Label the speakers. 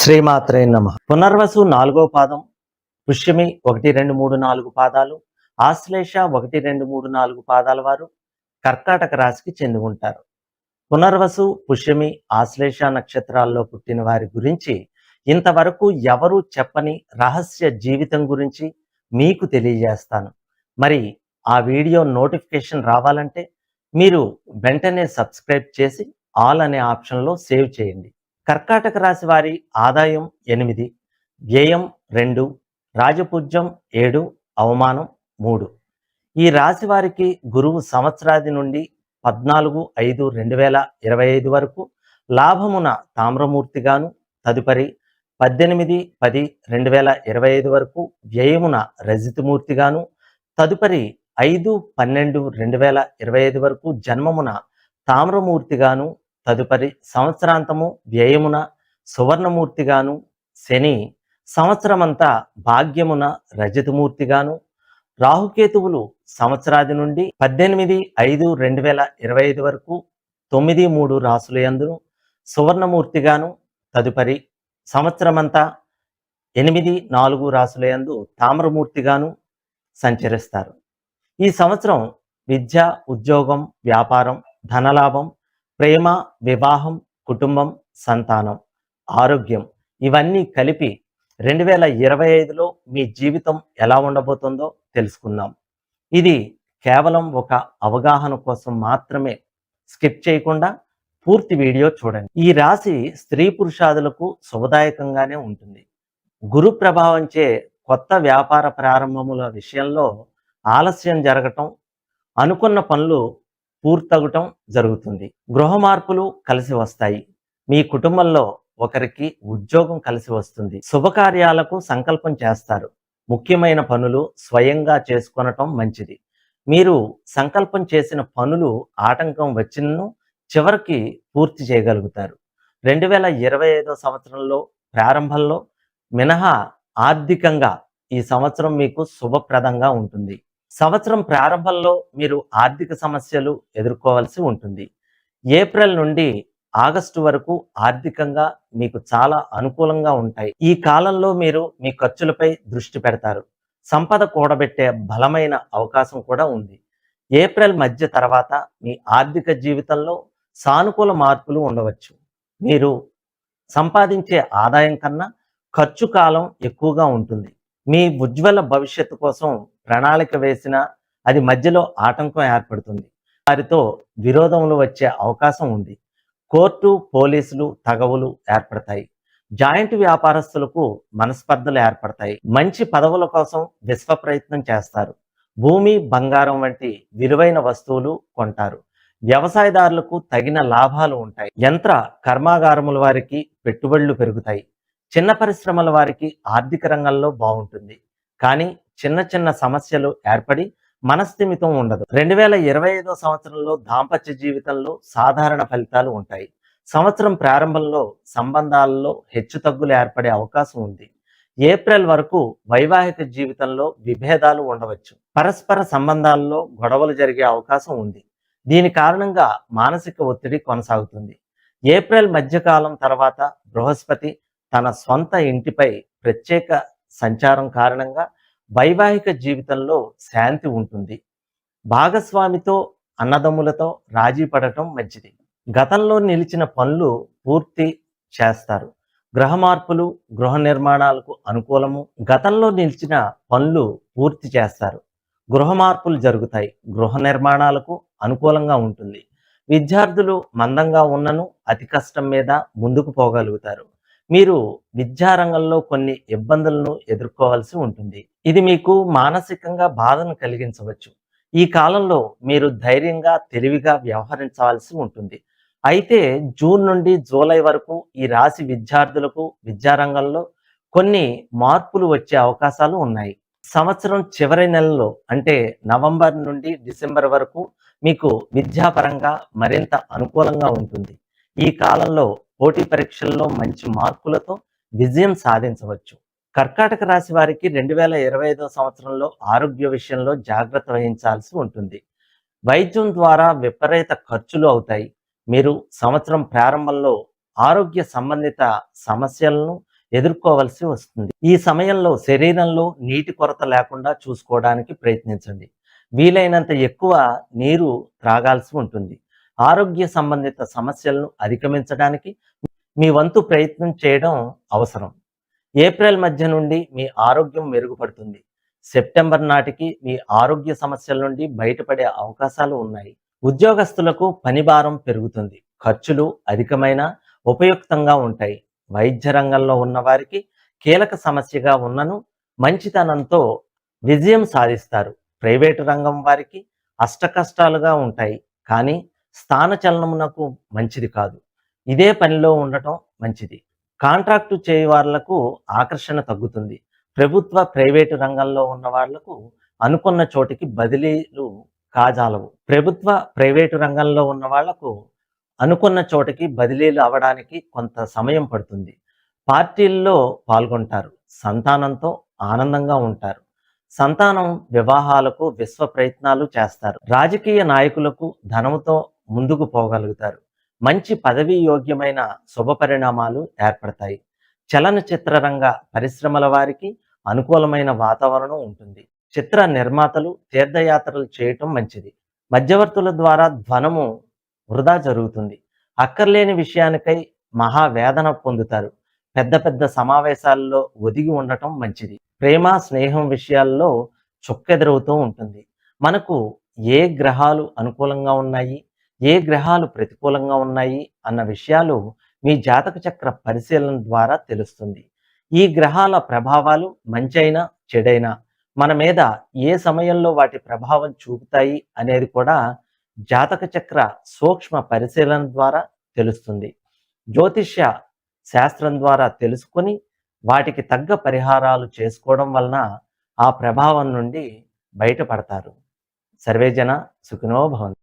Speaker 1: శ్రీమాత్రే నమ. పునర్వసు నాలుగో పాదం పుష్యమి ఒకటి రెండు మూడు నాలుగు పాదాలు ఆశ్లేష ఒకటి రెండు మూడు నాలుగు పాదాల వారు కర్కాటక రాశికి చెంది ఉంటారు. పునర్వసు పుష్యమి ఆశ్లేష నక్షత్రాల్లో పుట్టిన వారి గురించి ఇంతవరకు ఎవరు చెప్పని రహస్య జీవితం గురించి మీకు తెలియజేస్తాను. మరి ఆ వీడియో నోటిఫికేషన్ రావాలంటే మీరు వెంటనే సబ్స్క్రైబ్ చేసి ఆల్ అనే ఆప్షన్లో సేవ్ చేయండి. కర్కాటక రాశి వారి ఆదాయం ఎనిమిది వ్యయం రెండు రాజపూజ్యం ఏడు అవమానం మూడు. ఈ రాశి వారికి గురువు సంవత్సరాది నుండి పద్నాలుగు ఐదు రెండు వేల ఇరవై ఐదు వరకు లాభమున తామ్రమూర్తిగాను తదుపరి పద్దెనిమిది పది రెండు వేల ఇరవై ఐదు వరకు వ్యయమున రజితమూర్తిగాను తదుపరి ఐదు పన్నెండు రెండు వేల ఇరవై ఐదు వరకు జన్మమున తామ్రమూర్తిగాను తదుపరి సంవత్సరాంతము వ్యయమున సువర్ణమూర్తిగాను శని సంవత్సరమంతా భాగ్యమున రజతమూర్తిగాను రాహుకేతువులు సంవత్సరాది నుండి పద్దెనిమిది ఐదు రెండు వేల ఇరవై ఐదు వరకు తొమ్మిది మూడు రాసుల యందును సువర్ణమూర్తిగాను తదుపరి సంవత్సరమంతా ఎనిమిది నాలుగు రాసుల యందు తామ్రమూర్తిగాను సంచరిస్తారు. ఈ సంవత్సరం విద్య ఉద్యోగం వ్యాపారం ధనలాభం ప్రేమ వివాహం కుటుంబం సంతానం ఆరోగ్యం ఇవన్నీ కలిపి రెండు వేల ఇరవై ఐదులో మీ జీవితం ఎలా ఉండబోతుందో తెలుసుకుందాం. ఇది కేవలం ఒక అవగాహన కోసం మాత్రమే. స్కిప్ చేయకుండా పూర్తి వీడియో చూడండి. ఈ రాశి స్త్రీ పురుషాదులకు శుభదాయకంగానే ఉంటుంది. గురు ప్రభావంచే కొత్త వ్యాపార ప్రారంభముల విషయంలో ఆలస్యం జరగటం అనుకున్న పనులు పూర్తవటం జరుగుతుంది. గృహ మార్పులు కలిసి వస్తాయి. మీ కుటుంబంలో ఒకరికి ఉద్యోగం కలిసి వస్తుంది. శుభకార్యాలకు సంకల్పం చేస్తారు. ముఖ్యమైన పనులు స్వయంగా చేసుకొనటం మంచిది. మీరు సంకల్పం చేసిన పనులు ఆటంకం వచ్చినను చివరికి పూర్తి చేయగలుగుతారు. రెండు వేల ఇరవై ఐదో సంవత్సరంలో ప్రారంభంలో మినహా ఆర్థికంగా ఈ సంవత్సరం మీకు శుభప్రదంగా ఉంటుంది. సంవత్సరం ప్రారంభంలో మీరు ఆర్థిక సమస్యలు ఎదుర్కోవాల్సి ఉంటుంది. ఏప్రిల్ నుండి ఆగస్టు వరకు ఆర్థికంగా మీకు చాలా అనుకూలంగా ఉంటాయి. ఈ కాలంలో మీరు మీ ఖర్చులపై దృష్టి పెడతారు. సంపద కూడబెట్టే బలమైన అవకాశం కూడా ఉంది. ఏప్రిల్ మధ్య తర్వాత మీ ఆర్థిక జీవితంలో సానుకూల మార్పులు ఉండవచ్చు. మీరు సంపాదించే ఆదాయం కన్నా ఖర్చు కాలం ఎక్కువగా ఉంటుంది. మీ ఉజ్వల భవిష్యత్తు కోసం ప్రణాళిక వేసినా అది మధ్యలో ఆటంకం ఏర్పడుతుంది. వారితో విరోధములు వచ్చే అవకాశం ఉంది. కోర్టు పోలీసులు తగవులు ఏర్పడతాయి. జాయింట్ వ్యాపారస్తులకు మనస్పర్ధలు ఏర్పడతాయి. మంచి పదవుల కోసం విశ్వ ప్రయత్నం చేస్తారు. భూమి బంగారం వంటి విలువైన వస్తువులు కొంటారు. వ్యవసాయదారులకు తగిన లాభాలు ఉంటాయి. యంత్ర కర్మాగారముల వారికి పెట్టుబడులు పెరుగుతాయి. చిన్న పరిశ్రమల వారికి ఆర్థిక రంగంలో బాగుంటుంది. కానీ చిన్న చిన్న సమస్యలు ఏర్పడి మనస్థిమితం ఉండదు. రెండు వేల ఇరవై ఐదో సంవత్సరంలో దాంపత్య జీవితంలో సాధారణ ఫలితాలు ఉంటాయి. సంవత్సరం ప్రారంభంలో సంబంధాలలో హెచ్చుతగ్గులు ఏర్పడే అవకాశం ఉంది. ఏప్రిల్ వరకు వైవాహిక జీవితంలో విభేదాలు ఉండవచ్చు. పరస్పర సంబంధాల్లో గొడవలు జరిగే అవకాశం ఉంది. దీని కారణంగా మానసిక ఒత్తిడి కొనసాగుతుంది. ఏప్రిల్ మధ్యకాలం తర్వాత బృహస్పతి తన స్వంత ఇంటిపై ప్రత్యేక సంచారం కారణంగా వైవాహిక జీవితంలో శాంతి ఉంటుంది. భాగస్వామితో అన్నదమ్ములతో రాజీ పడటం మంచిది. గతంలో నిలిచిన పనులు పూర్తి చేస్తారు. గృహ మార్పులు గృహ నిర్మాణాలకు అనుకూలము గతంలో నిలిచిన పనులు పూర్తి చేస్తారు. గృహ మార్పులు జరుగుతాయి. గృహ నిర్మాణాలకు అనుకూలంగా ఉంటుంది. విద్యార్థులు మందంగా ఉన్నను అతి కష్టం మీద ముందుకు పోగలుగుతారు. మీరు విద్యారంగంలో కొన్ని ఇబ్బందులను ఎదుర్కోవాల్సి ఉంటుంది. ఇది మీకు మానసికంగా బాధను కలిగించవచ్చు. ఈ కాలంలో మీరు ధైర్యంగా తెలివిగా వ్యవహరించవలసి ఉంటుంది. అయితే జూన్ నుండి జూలై వరకు ఈ రాశి విద్యార్థులకు విద్యారంగంలో కొన్ని మార్పులు వచ్చే అవకాశాలు ఉన్నాయి. సంవత్సరం చివరి నెలలో అంటే నవంబర్ నుండి డిసెంబర్ వరకు మీకు విద్యాపరంగా మరింత అనుకూలంగా ఉంటుంది. ఈ కాలంలో పోటీ పరీక్షల్లో మంచి మార్కులతో విజయం సాధించవచ్చు. కర్కాటక రాశి వారికి రెండు వేల ఇరవై ఐదో సంవత్సరంలో ఆరోగ్య విషయంలో జాగ్రత్త వహించాల్సి ఉంటుంది. వైద్యం ద్వారా విపరీత ఖర్చులు అవుతాయి. మీరు సంవత్సరం ప్రారంభంలో ఆరోగ్య సంబంధిత సమస్యలను ఎదుర్కోవలసి వస్తుంది. ఈ సమయంలో శరీరంలో నీటి కొరత లేకుండా చూసుకోవడానికి ప్రయత్నించండి. వీలైనంత ఎక్కువ నీరు త్రాగాల్సి ఉంటుంది. ఆరోగ్య సంబంధిత సమస్యలను అధిగమించడానికి మీ వంతు ప్రయత్నం చేయడం అవసరం. ఏప్రిల్ మధ్య నుండి మీ ఆరోగ్యం మెరుగుపడుతుంది. సెప్టెంబర్ నాటికి మీ ఆరోగ్య సమస్యల నుండి బయటపడే అవకాశాలు ఉన్నాయి. ఉద్యోగస్తులకు పని భారం పెరుగుతుంది. ఖర్చులు అధికమైన ఉపయుక్తంగా ఉంటాయి. వైద్య రంగంలో ఉన్నవారికి కీలక సమస్యగా ఉన్నను మంచితనంతో విజయం సాధిస్తారు. ప్రైవేటు రంగం వారికి అష్టకష్టాలుగా ఉంటాయి. కానీ స్థానచలనమునకు మంచిది కాదు. ఇదే పనిలో ఉండటం మంచిది. కాంట్రాక్టు చేయవాళ్ళకు ఆకర్షణ తగ్గుతుంది. ప్రభుత్వ ప్రైవేటు రంగంలో ఉన్న వాళ్ళకు అనుకున్న చోటికి బదిలీలు కాజాలవు. ప్రభుత్వ ప్రైవేటు రంగంలో ఉన్న వాళ్ళకు అనుకున్న చోటికి బదిలీలు అవ్వడానికి కొంత సమయం పడుతుంది. పార్టీల్లో పాల్గొంటారు. సంతానంతో ఆనందంగా ఉంటారు. సంతానం వివాహాలకు విశ్వ ప్రయత్నాలు చేస్తారు. రాజకీయ నాయకులకు ధనముతో ముందుకు పోగలుగుతారు. మంచి పదవీ యోగ్యమైన శుభ పరిణామాలు ఏర్పడతాయి. చలనచిత్ర రంగ పరిశ్రమల వారికి అనుకూలమైన వాతావరణం ఉంటుంది. చిత్ర నిర్మాతలు తీర్థయాత్రలు చేయటం మంచిది. మధ్యవర్తుల ద్వారా ధ్వనము వృధా జరుగుతుంది. అక్కర్లేని విషయానికై మహావేదన పొందుతారు. పెద్ద పెద్ద సమావేశాల్లో ఒదిగి ఉండటం మంచిది. ప్రేమ స్నేహం విషయాల్లో చుక్కెదురవుతూ ఉంటుంది. మనకు ఏ గ్రహాలు అనుకూలంగా ఉన్నాయి? ఏ గ్రహాలు ప్రతికూలంగా ఉన్నాయి అన్న విషయాలు మీ జాతక చక్ర పరిశీలన ద్వారా తెలుస్తుంది. ఈ గ్రహాల ప్రభావాలు మంచైనా చెడైనా మన మీద ఏ సమయంలో వాటి ప్రభావం చూపుతాయి అనేది కూడా జాతక చక్ర సూక్ష్మ పరిశీలన ద్వారా తెలుస్తుంది. జ్యోతిష్య శాస్త్రం ద్వారా తెలుసుకొని వాటికి తగ్గ పరిహారాలు చేసుకోవడం వలన ఆ ప్రభావం నుండి బయటపడతారు. సర్వేజన సుఖినో భవంతు.